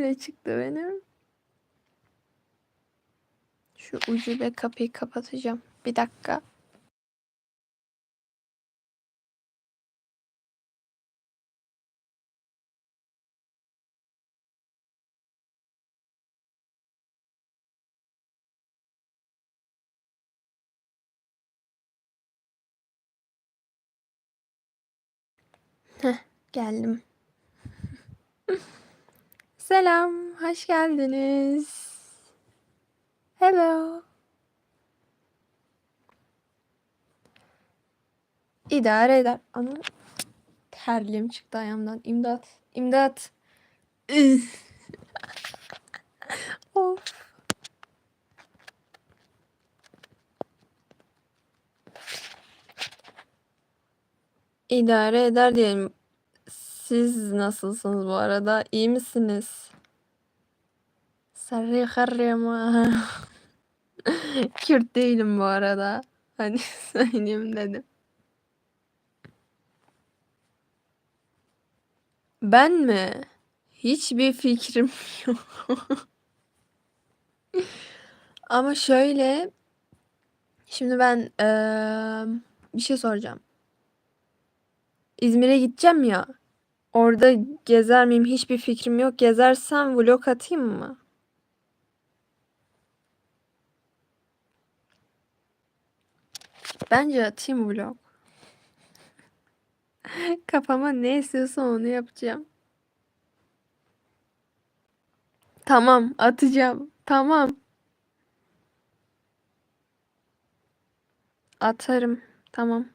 öyle çıktı benim. Şu ucube kapıyı kapatacağım. Bir dakika. Heh, geldim. Selam, hoş geldiniz. Hello. İdare eder. Ama terliğim çıktı ayağımdan. İmdat, imdat. Of. İdare eder diyelim. Siz nasılsınız bu arada? İyi misiniz? Sarı harrema. Kürt değilim bu arada. Hani söyleyeyim dedim. Ben mi? Hiçbir fikrim yok. Ama şöyle şimdi ben eee, bir şey soracağım. İzmir'e gideceğim ya. Orada gezer miyim? Hiçbir fikrim yok. Gezersem vlog atayım mı? Bence atayım vlog. Kafama ne istiyorsa onu yapacağım. Tamam, atacağım. Tamam. Atarım. Tamam.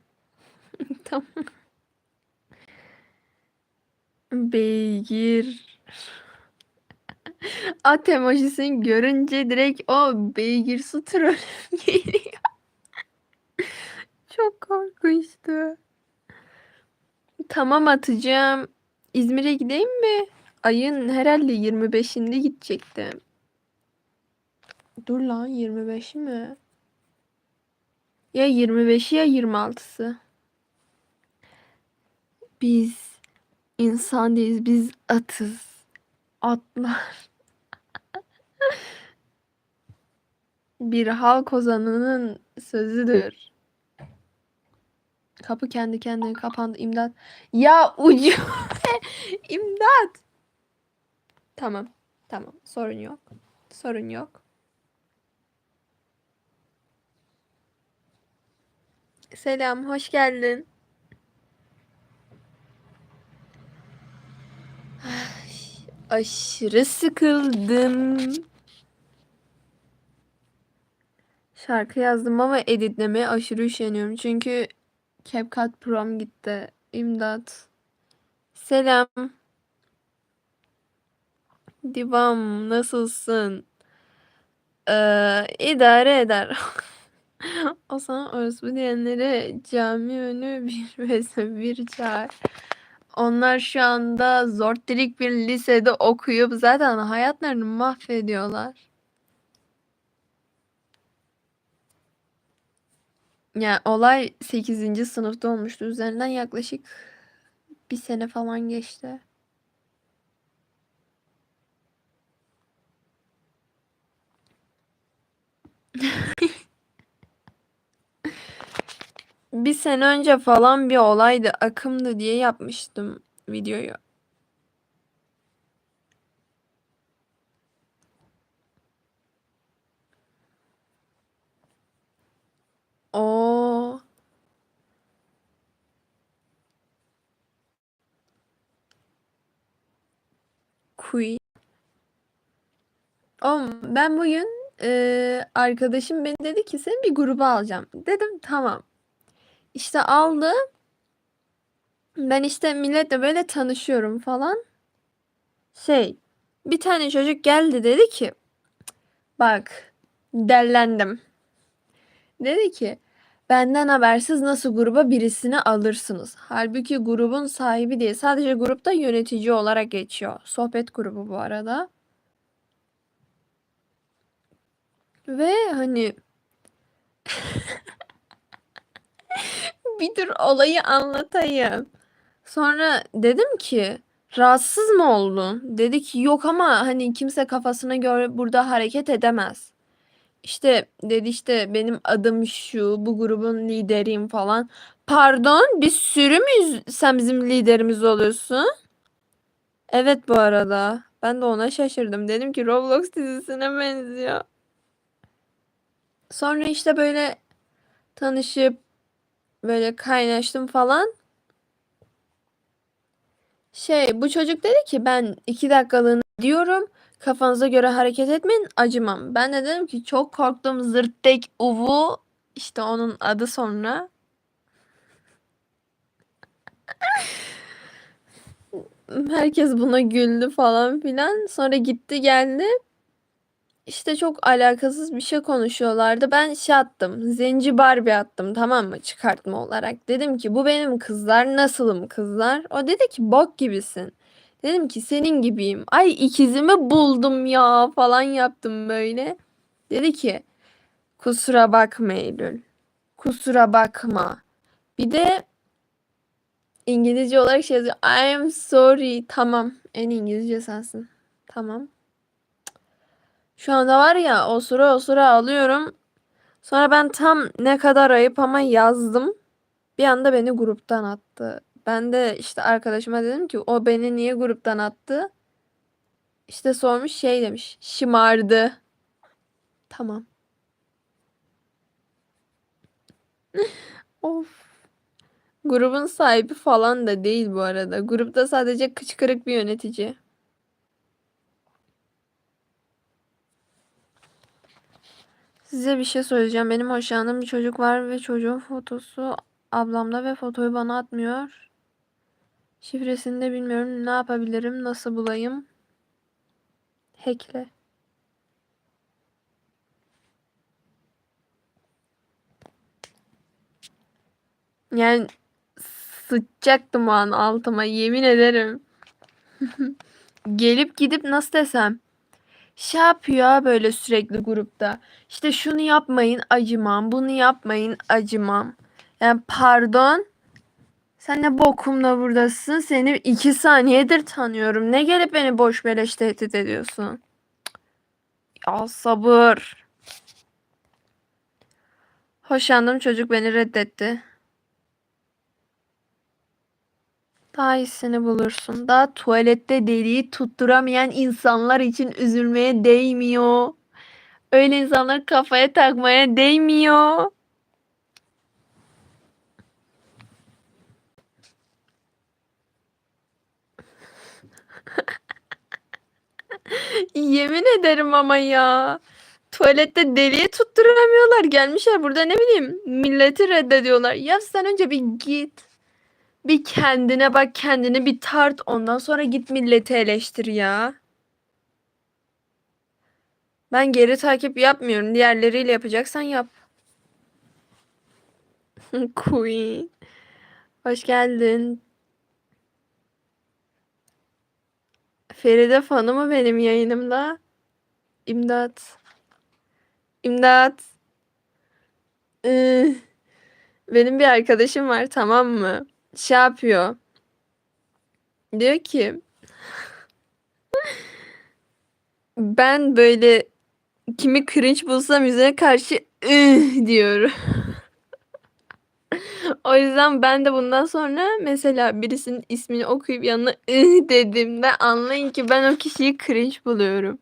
Tamam. Beygir. At emojisini görünce direkt o beygir su trolü geliyor. Çok korkunçtu. Tamam atacağım. İzmir'e gideyim mi? Ayın herhalde 25'inde gidecektim. Dur lan 25'i mi? Ya 25'i ya 26'sı. Biz insan değiliz. Biz atız. Atlar. Bir halk ozanının sözüdür. Kapı kendi kendine kapandı. İmdat. Ya ucu. İmdat. Tamam. Tamam. Sorun yok. Sorun yok. Selam. Hoş geldin. Ay, aşırı sıkıldım. Şarkı yazdım ama editlemeye aşırı üşeniyorum. Çünkü CapCut Pro'm gitti. İmdat. Selam. Divam nasılsın? Ee, idare eder. o sana orospu diyenlere cami önü bir vs bir çağır. Onlar şu anda zorttirik bir lisede okuyup zaten hayatlarını mahvediyorlar. Yani olay 8. sınıfta olmuştu. Üzerinden yaklaşık bir sene falan geçti. Bir sene önce falan bir olaydı. Akımdı diye yapmıştım videoyu. Oo. Queen. Oğlum ben bugün eee, arkadaşım beni dedi ki seni bir gruba alacağım. Dedim tamam. İşte aldı. Ben işte milletle böyle tanışıyorum falan. Şey, bir tane çocuk geldi dedi ki bak dellendim. Dedi ki benden habersiz nasıl gruba birisini alırsınız? Halbuki grubun sahibi değil. Sadece grupta yönetici olarak geçiyor. Sohbet grubu bu arada. Ve hani bir dur olayı anlatayım. Sonra dedim ki Rahatsız mı oldun? Dedi ki yok ama hani kimse kafasına göre burada hareket edemez. İşte dedi işte benim adım şu, bu grubun lideriyim falan. Pardon, biz sürü müyüz? Sen bizim liderimiz oluyorsun. Evet bu arada. Ben de ona şaşırdım. Dedim ki Roblox dizisine benziyor. Sonra işte böyle tanışıp böyle kaynaştım falan. Şey bu çocuk dedi ki ben iki dakikalığına diyorum. Kafanıza göre hareket etmeyin acımam. Ben de dedim ki çok korktum zırtek uvu. İşte onun adı sonra. Herkes buna güldü falan filan. Sonra gitti geldi. İşte çok alakasız bir şey konuşuyorlardı. Ben şey attım. Zenci Barbie attım tamam mı? Çıkartma olarak. Dedim ki bu benim kızlar. Nasılım kızlar? O dedi ki bok gibisin. Dedim ki senin gibiyim. Ay ikizimi buldum ya falan yaptım böyle. Dedi ki kusura bakma Eylül. Kusura bakma. Bir de İngilizce olarak şey yazıyor. I am sorry. Tamam. En İngilizce sensin. Tamam. Şu anda var ya o sıra o sıra alıyorum. Sonra ben tam ne kadar ayıp ama yazdım. Bir anda beni gruptan attı. Ben de işte arkadaşıma dedim ki o beni niye gruptan attı? İşte sormuş şey demiş. Şımardı. Tamam. Of. Grubun sahibi falan da değil bu arada. Grupta sadece kıçkırık bir yönetici. Size bir şey söyleyeceğim. Benim hoşlandığım bir çocuk var ve çocuğun fotosu ablamda ve fotoyu bana atmıyor. Şifresini de bilmiyorum. Ne yapabilirim? Nasıl bulayım? Hackle. Yani sıçacaktım o an altıma yemin ederim. Gelip gidip nasıl desem şey yapıyor böyle sürekli grupta. İşte şunu yapmayın acımam, bunu yapmayın acımam. Yani pardon. Sen ne bokumla buradasın? Seni iki saniyedir tanıyorum. Ne gelip beni boş beleş tehdit ediyorsun? Ya sabır. Hoşlandığım çocuk beni reddetti. Daha iyisini bulursun. Daha tuvalette deliği tutturamayan insanlar için üzülmeye değmiyor. Öyle insanlar kafaya takmaya değmiyor. Yemin ederim ama ya. Tuvalette deliği tutturamıyorlar. Gelmişler burada ne bileyim milleti reddediyorlar. Ya sen önce bir git. Bir kendine bak kendini bir tart ondan sonra git milleti eleştir ya. Ben geri takip yapmıyorum. Diğerleriyle yapacaksan yap. Queen. Hoş geldin. Feride fanı mı benim yayınımda? İmdat. İmdat. Ee, benim bir arkadaşım var tamam mı? Şey yapıyor. Diyor ki ben böyle kimi cringe bulsam yüzüne karşı "Ih" diyorum. O yüzden ben de bundan sonra mesela birisinin ismini okuyup yanına "ih" dediğimde anlayın ki ben o kişiyi cringe buluyorum.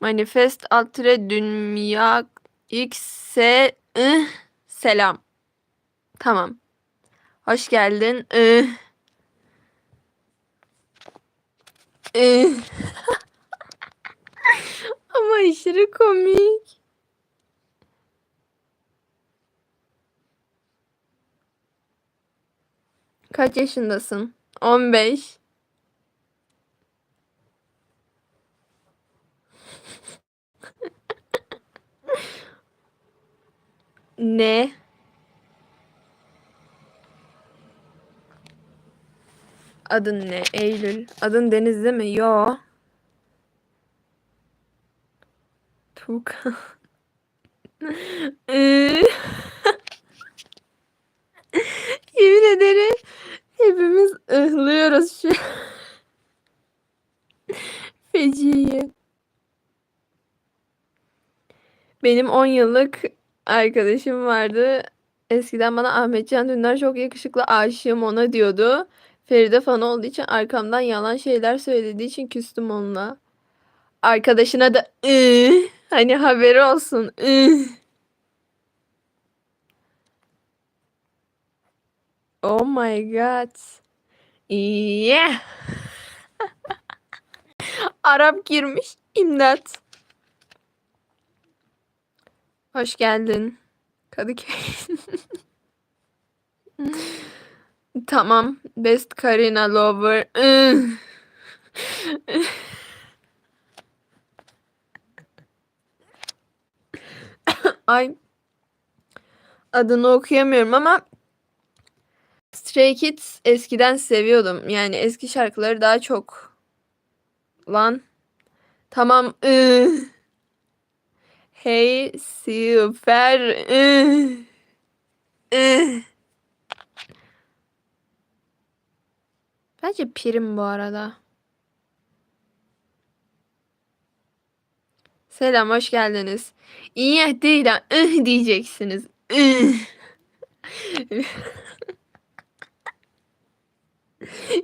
Manifest altre dünya x'e ih, selam. Tamam. Hoş geldin. Ih. Ih. Ama aşırı komik. Kaç yaşındasın? 15. Ne? Adın ne? Eylül. Adın Deniz değil mi? Yo. Tuğkan. Yemin ederim Hepimiz ıhlıyoruz şu. Feciyi. Benim 10 yıllık arkadaşım vardı. Eskiden bana Ahmetcan Dündar çok yakışıklı aşığım ona diyordu. Feride fan olduğu için arkamdan yalan şeyler söylediği için küstüm onunla. Arkadaşına da ıı, hani haberi olsun. ıh. Oh my god. Yeah. Arap girmiş. İmdat. Hoş geldin. Kadıköy. tamam. Best Karina Lover. Ay. Adını okuyamıyorum ama Stray Kids eskiden seviyordum. Yani eski şarkıları daha çok. Lan. Tamam. Hey süper. ıh. Ih. Bence pirim bu arada. Selam, hoş geldiniz. İyi değil ha. ıh diyeceksiniz.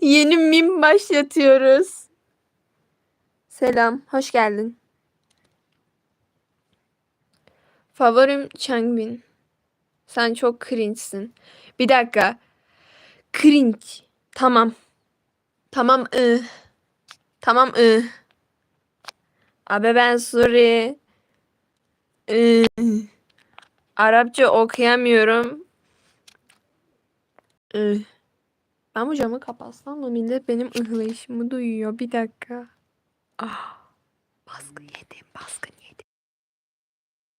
Yeni mim başlatıyoruz. Selam, hoş geldin. Favorim Changbin. Sen çok cringe'sin. Bir dakika. Cringe. Tamam. Tamam ıh. Tamam ıh. Abi ben Suri. Ih. Arapça okuyamıyorum. Ih. Ben bu camı kapatsam mı millet benim ıhlayışımı duyuyor. Bir dakika. Ah. Baskın yedim, yedim.